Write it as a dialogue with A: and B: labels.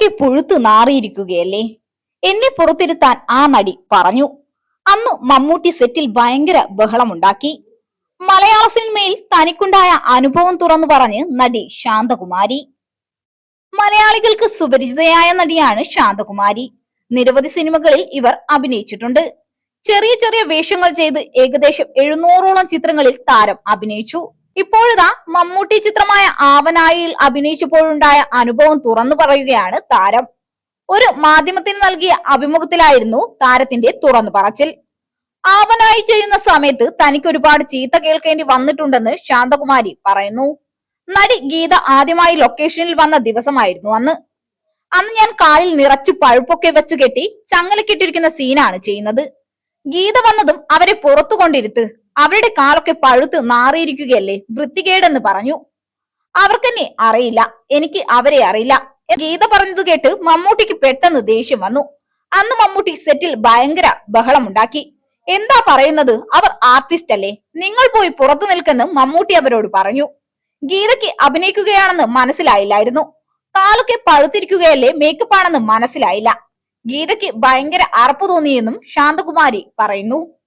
A: കാലൊക്കെ പുഴുത്തു നാറിയിരിക്കുകയല്ലേ? എന്നെ പുറത്തിരുത്താൻ ആ നടി പറഞ്ഞു. അന്ന് മമ്മൂട്ടി സെറ്റിൽ ഭയങ്കര ബഹളമുണ്ടാക്കി. മലയാള സിനിമയിൽ തനിക്കുണ്ടായ അനുഭവം തുറന്നു പറഞ്ഞ് നടി ശാന്തകുമാരി. മലയാളികൾക്ക് സുപരിചിതയായ നടിയാണ് ശാന്തകുമാരി. നിരവധി സിനിമകളിൽ ഇവർ അഭിനയിച്ചിട്ടുണ്ട്. ചെറിയ ചെറിയ വേഷങ്ങൾ ചെയ്ത് ഏകദേശം എഴുന്നൂറോളം ചിത്രങ്ങളിൽ താരം അഭിനയിച്ചു. ഇപ്പോഴിതാ മമ്മൂട്ടി ചിത്രമായ ആവനായിൽ അഭിനയിച്ചപ്പോഴുണ്ടായ അനുഭവം തുറന്നു പറയുകയാണ് താരം. ഒരു മാധ്യമത്തിന് നൽകിയ അഭിമുഖത്തിലായിരുന്നു താരത്തിന്റെ തുറന്നു പറച്ചിൽ. ആവനായി ചെയ്യുന്ന സമയത്ത് തനിക്ക് ഒരുപാട് ചീത്ത കേൾക്കേണ്ടി വന്നിട്ടുണ്ടെന്ന് ശാന്തകുമാരി പറയുന്നു. നടി ഗീത ആദ്യമായി ലൊക്കേഷനിൽ വന്ന ദിവസമായിരുന്നു അന്ന്. അന്ന് ഞാൻ കാലിൽ നിറച്ചു പഴുപ്പൊക്കെ വെച്ച് കെട്ടി ചങ്ങലക്കിട്ടിരിക്കുന്ന സീനാണ് ചെയ്യുന്നത്. ഗീത വന്നതും അവരെ പുറത്തു കൊണ്ടിരുത്ത്. അവരുടെ കാലൊക്കെ പഴുത്ത് നാറിയിരിക്കുകയല്ലേ? വൃത്തികേടെന്ന് പറഞ്ഞു. അവർക്കെന്നെ അറിയില്ല. എനിക്ക് അവരെ അറിയില്ല. ഗീത പറഞ്ഞത് കേട്ട് മമ്മൂട്ടിക്ക് പെട്ടെന്ന് ദേഷ്യം വന്നു. അന്ന് മമ്മൂട്ടി സെറ്റിൽ ഭയങ്കര ബഹളമുണ്ടാക്കി. എന്താ പറയുന്നത്? അവർ ആർട്ടിസ്റ്റ് അല്ലേ? നിങ്ങൾ പോയി പുറത്തു നിൽക്കെന്ന് മമ്മൂട്ടി അവരോട് പറഞ്ഞു. ഗീതയ്ക്ക് അഭിനയിക്കുകയാണെന്ന് മനസ്സിലായില്ലായിരുന്നു. കാലൊക്കെ പഴുത്തിരിക്കുകയല്ലേ? മേക്കപ്പ് ആണെന്ന് മനസ്സിലായില്ല. ഗീതയ്ക്ക് ഭയങ്കര അറപ്പ് തോന്നിയെന്നും ശാന്തകുമാരി പറയുന്നു.